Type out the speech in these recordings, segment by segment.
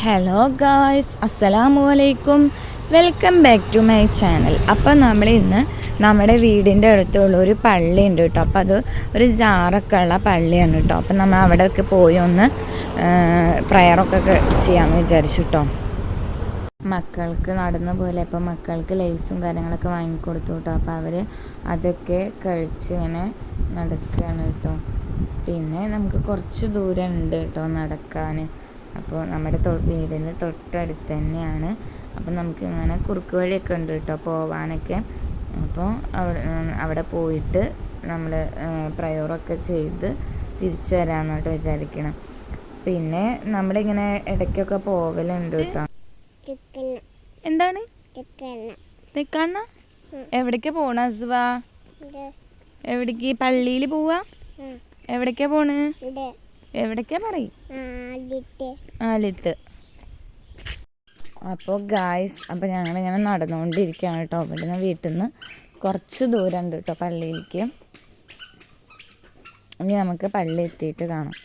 Hello guys അസ്സലാമു അലൈക്കും welcome back to my channel അപ്പോൾ നമ്മൾ ഇന്ന് നമ്മുടെ വീടിന്റെ അടുത്തുള്ള ഒരു പള്ളി ഉണ്ട് കേട്ടോ. അപ്പോൾ അത് ഒരു ജാറൊക്കെ ഉള്ള പള്ളിയാണ് കേട്ടോ. അപ്പോൾ നമ്മൾ അവിടെയൊക്കെ പോയി ഒന്ന് പ്രയറൊക്കെ ചെയ്യാമെന്ന് വിചാരിച്ചു കേട്ടോ. മക്കൾക്ക് നടന്ന പോലെ ഇപ്പോൾ മക്കൾക്ക് ലേസും കാര്യങ്ങളൊക്കെ വാങ്ങിക്കൊടുത്തു കേട്ടോ. അപ്പോൾ അവർ അതൊക്കെ കഴിച്ച് ഇങ്ങനെ നടക്കുകയാണ് കേട്ടോ. പിന്നെ നമുക്ക് കുറച്ച് ദൂരം ഉണ്ട് കേട്ടോ നടക്കാൻ അപ്പോൾ നമ്മുടെ തൊ വീടിന് തൊട്ടടുത്ത് തന്നെയാണ്. അപ്പോൾ നമുക്ക് ഇങ്ങനെ കുറുക്ക് വഴിയൊക്കെ ഉണ്ട് കേട്ടോ പോവാനൊക്കെ. അപ്പോൾ അവിടെ അവിടെ പോയിട്ട് നമ്മൾ പ്രയോറൊക്കെ ചെയ്ത് തിരിച്ചു വരാമെന്ന് കേട്ടോ വിചാരിക്കണം. പിന്നെ നമ്മളിങ്ങനെ ഇടയ്ക്കൊക്കെ പോവലുണ്ട് കേട്ടോ. എന്താണ്? തെക്കാണ. എവിടേക്കാ പോണ അസുവാ? എവിടേക്ക് പള്ളിയിൽ പോവാ? എവിടേക്കാ പോണ്? എവിടേക്കാ പറയും? ആലിത്ത് അപ്പോൾ ഗായ്സ് അപ്പോൾ ഞങ്ങളിങ്ങനെ നടന്നുകൊണ്ടിരിക്കുകയാണ് കേട്ടോ. ഇവിടുന്ന് വീട്ടിൽ നിന്ന് കുറച്ച് ദൂരം ഉണ്ട് കേട്ടോ പള്ളിയിലേക്ക്. ഇനി നമുക്ക് പള്ളി എത്തിയിട്ട് കാണാം.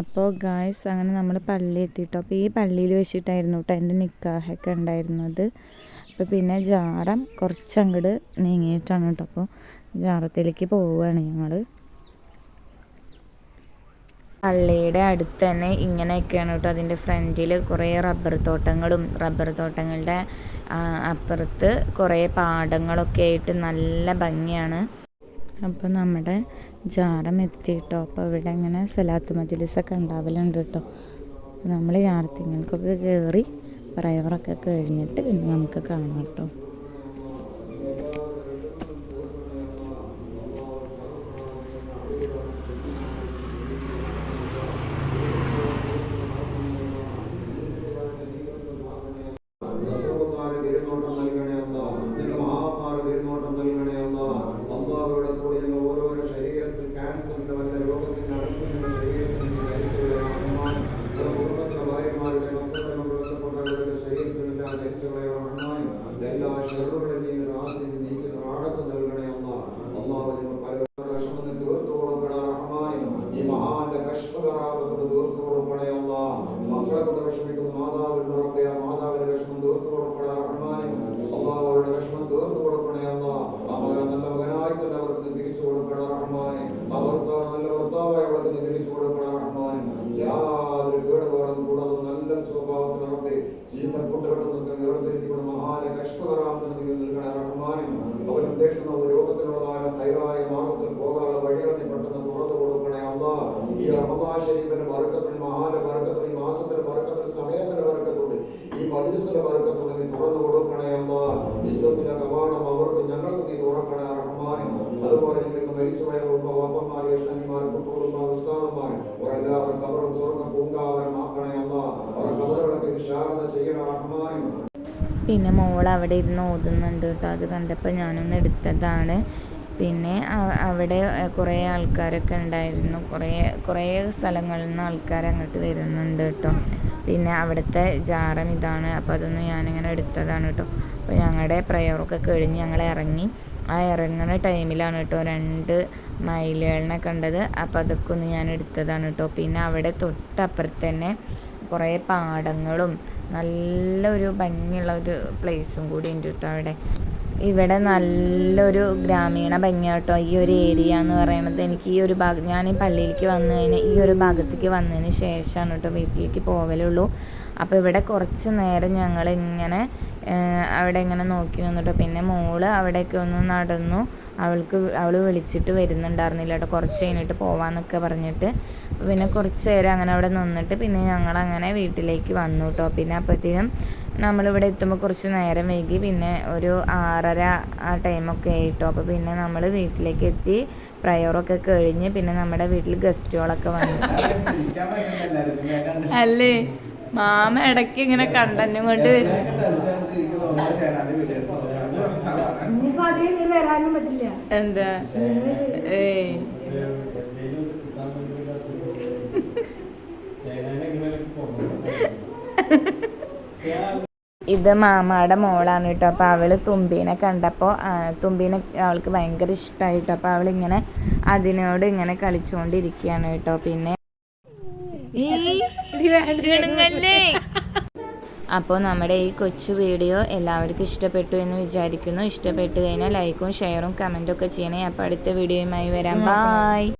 അപ്പോൾ ഗായ്സ് അങ്ങനെ നമ്മൾ പള്ളി എത്തിയിട്ടോ അപ്പോൾ ഈ പള്ളിയിൽ വെച്ചിട്ടായിരുന്നു കേട്ടോ എന്റെ നിക്കാഹൊക്കെ ഉണ്ടായിരുന്നത്. അപ്പോൾ പിന്നെ ജാറം കുറച്ചങ്ങോട്ട് നീങ്ങിയിട്ടാണ് കേട്ടോ. അപ്പോൾ ജാറത്തിലേക്ക് പോവുകയാണ് ഞങ്ങൾ പള്ളിയുടെ അടുത്ത് തന്നെ ഇങ്ങനെയൊക്കെയാണ് കേട്ടോ അതിന്റെ ഫ്രണ്ടിൽ കുറേ റബ്ബർ തോട്ടങ്ങളും റബ്ബർ തോട്ടങ്ങളുടെ അപ്പുറത്ത് കുറേ പാടങ്ങളൊക്കെ ആയിട്ട് നല്ല ഭംഗിയാണ്. അപ്പോൾ നമ്മുടെ ജാറം എത്തി കേട്ടോ. അപ്പോൾ ഇവിടെ ഇങ്ങനെ സലാത്ത് മജ്ലിസൊക്കെ ഉണ്ടാവലുണ്ട് കേട്ടോ. നമ്മൾ യാത്രങ്ങൾക്കൊക്കെ കയറി പ്രയറൊക്കെ കഴിഞ്ഞിട്ട് പിന്നെ നമുക്ക് കാണാം കേട്ടോ. വിഷമിക്കുന്ന മാതാവിന്റെ റബ്ബെ ആ മാതാവിന്റെ വിഷമം തീർത്തു കൊടുക്കണേ റഹ്മാനെ. അള്ളാഹു അവരുടെ വിഷമം തീർത്തു കൊടുക്കണേ അല്ലാ ആ മകൻ നല്ല മകനായി തന്നെ അവർക്ക് തിരിച്ചു കൊടുക്കണേ റഹ്മാനെ. ആ ഭർത്താവ് നല്ല ഭർത്താവായി അവർക്ക് തിരിച്ചു കൊടുക്കണേ റഹ്മാനെ. യാതൊരു കേടുപാടും കൂടാതെ നല്ല സ്വഭാവത്തിന് റബ്ബേ ചീത്ത കൂട്ടുകെട്ട് നിൽക്കുന്ന വേർതിരിക്കുന്ന മഹാന കഷ്പകറാമെന്ന് തിരി നിൽക്കണേ റഹ്മാനെ. അവൻ ഉദ്ദേശിക്കുന്ന ഒരു രോഗത്തിനുള്ളതായ ഹൈറായ മാർഗത്തിൽ പോകാനുള്ള വഴികളെ പെട്ടെന്ന് തുറന്നു കൊടുക്കണേ അല്ലാ ഈ റമദാൻ ശരീഫിന്റെ ബർക്കത്തുണ്ട് നീ തുറന്നു കൊടുക്കണേ അല്ലാ ഇസ്സത്തിന്റെ കവാടം അവർക്ക് ഞങ്ങൾക്ക് നീ തുറക്കണേ റഹ്മാനെ അതുപോലെ ഞങ്ങൾക്ക് മരിച്ചുപോയ ഉമ്മ വാപ്പന്മാർ ജ്യേഷ്ഠന്മാർ കുട്ടികളുമാർ ഉസ്താദന്മാർ അവരെല്ലാവരും കബറും സ്വർഗ പൂങ്കാവനമാക്കണേ അമ്മ അവരുടെ കബറുകളൊക്കെ വിശാലത ചെയ്യണ റഹ്മാനെ. പിന്നെ മോൾ അവിടെ ഇരുന്ന് ഓതുന്നുണ്ട് കേട്ടോ. അത് കണ്ടപ്പോൾ ഞാനൊന്ന് എടുത്തതാണ്. പിന്നെ അവിടെ കുറേ ആൾക്കാരൊക്കെ ഉണ്ടായിരുന്നു. കുറേ കുറേ സ്ഥലങ്ങളിൽ നിന്ന് ആൾക്കാർ അങ്ങോട്ട് വരുന്നുണ്ട് കേട്ടോ പിന്നെ അവിടുത്തെ ജാറം ഇതാണ്. അപ്പോൾ അതൊന്ന് ഞാനിങ്ങനെ എടുത്തതാണ് കേട്ടോ അപ്പോൾ ഞങ്ങളുടെ പ്രയറൊക്കെ കഴിഞ്ഞ് ഞങ്ങൾ ഇറങ്ങി. ആ ഇറങ്ങുന്ന ടൈമിലാണ് കേട്ടോ രണ്ട് മയിലുകളിനെ കണ്ടത്. അപ്പോൾ അതൊക്കെ ഒന്ന് ഞാൻ എടുത്തതാണ് കേട്ടോ പിന്നെ അവിടെ തൊട്ടപ്പുറത്ത് തന്നെ കുറേ പാടങ്ങളും നല്ലൊരു ഭംഗിയുള്ള ഒരു പ്ലേസും കൂടി ഉണ്ട് കേട്ടോ അവിടെ. ഇവിടെ നല്ലൊരു ഗ്രാമീണ ഭംഗിയാട്ടോ. ഈ ഒരു ഏരിയ എന്ന് പറയുന്നത് എനിക്ക് ഈ ഒരു ഭാഗം ഞാൻ ഈ പള്ളിയിലേക്ക് വന്നതിന് ഈ ഒരു ഭാഗത്തേക്ക് വന്നതിന് ശേഷമാണ് കേട്ടോ വീട്ടിലേക്ക് പോവലുള്ളൂ. അപ്പോൾ ഇവിടെ കുറച്ച് നേരം ഞങ്ങൾ ഇങ്ങനെ അവിടെ ഇങ്ങനെ നോക്കി നിന്നിട്ട് പിന്നെ മോൾ അവിടെയൊക്കെ ഒന്ന് നടന്നു. അവൾക്ക് അവൾ വിളിച്ചിട്ട് വരുന്നുണ്ടായിരുന്നില്ല കേട്ടോ. കുറച്ച് കഴിഞ്ഞിട്ട് പോവാന്നൊക്കെ പറഞ്ഞിട്ട്. പിന്നെ കുറച്ച് നേരം അങ്ങനെ അവിടെ നിന്നിട്ട് പിന്നെ ഞങ്ങൾ അങ്ങനെ വീട്ടിലേക്ക് വന്നു കേട്ടോ. പിന്നെ അപ്പോഴത്തേനും നമ്മളിവിടെ എത്തുമ്പോൾ കുറച്ച് നേരം വൈകി. പിന്നെ ഒരു ആറര ആ ടൈമൊക്കെ ആയിട്ടോ. അപ്പോൾ പിന്നെ നമ്മൾ വീട്ടിലേക്ക് എത്തി. പ്രയറൊക്കെ കഴിഞ്ഞ് പിന്നെ നമ്മുടെ വീട്ടിൽ ഗസ്റ്റുകളൊക്കെ വന്നു. അല്ലേ? മാമ ഇടയ്ക്ക് ഇങ്ങനെ കണ്ടന്നും കൊണ്ട് വരും. എന്താ? ഏയ്. ഇത് മാമാടെ മോളാണ് കേട്ടോ. അപ്പോൾ അവൾ തുമ്പീനെ കണ്ടപ്പോൾ തുമ്പീനെ അവൾക്ക് ഭയങ്കര ഇഷ്ടമായിട്ടോ അപ്പോൾ അവളിങ്ങനെ അതിനോട് ഇങ്ങനെ കളിച്ചുകൊണ്ടിരിക്കുകയാണ് കേട്ടോ. പിന്നെ ചിണുങ്ങല്ലേ അപ്പോൾ നമ്മുടെ ഈ കൊച്ചു വീഡിയോ എല്ലാവർക്കും ഇഷ്ടപ്പെട്ടു എന്ന് വിചാരിക്കുന്നു. ഇഷ്ടപ്പെട്ടു കഴിഞ്ഞാൽ ലൈക്കും ഷെയറും കമന്റും ഒക്കെ ചെയ്യണേ. അപ്പോൾ അടുത്ത വീഡിയോയുമായി വരാം. ബായ്